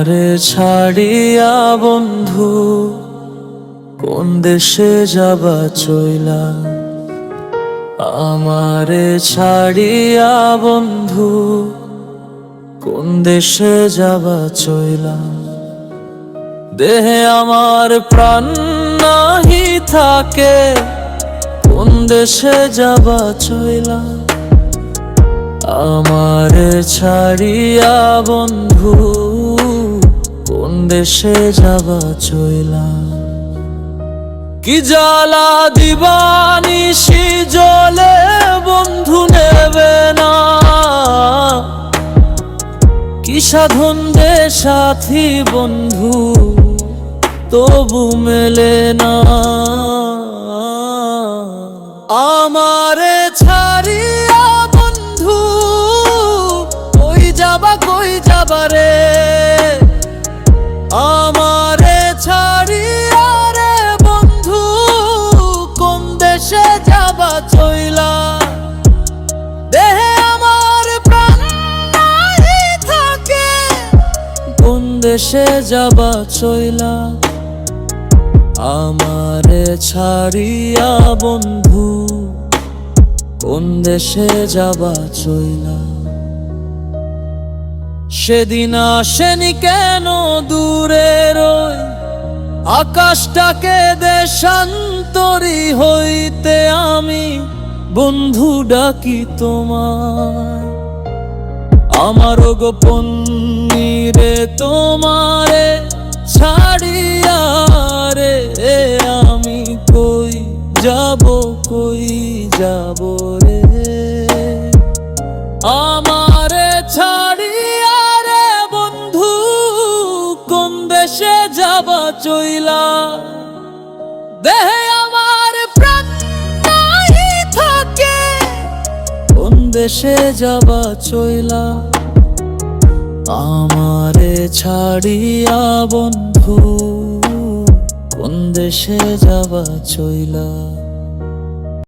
আমারে ছাড়িয়া বন্ধু, কোন দেশে যাবা চইলা? আমারে ছাড়িয়া বন্ধু, কোন দেশে যাবা চইলা? দেহে আমার প্রাণ নাহি থাকে, কোন দেশে যাবা চইলা? আমারে ছাড়িয়া বন্ধু কোন দেশে যাবা চইলা। কি জ্বালা দিবানি সি জলে বন্ধু নেবে না। কি সাধন দে সাথী বন্ধু, তবু মেলে না। আমারে ছাড়িয়া বন্ধু, কই যাবা কই যাবা রে? আমারে ছাড়িয়া রে বন্ধু, কোন দেশে যাবা চইলা? দেহে আমার প্রাণ থাকে, কোন দেশে যাবা চইলা? আমারে ছাড়িয়া বন্ধু, কোন দেশে যাবা চইলা? সেদিন আসেনি কেন দূরে রই? আকাশটাকে দেশান্তরি হইতে আমি বন্ধু ডাকি তোমার আমার গোপন রে তোমারে ছাড়িয়া রে আমি কই যাব কই যাব রে? আমারে ছাড়িয়া যাবা চইলা। দেহে আমার থাকে, কোন দেশে যাবা চইলা? আমারে ছাড়িয়া বন্ধু, কোন দেশে যাবা চইলা?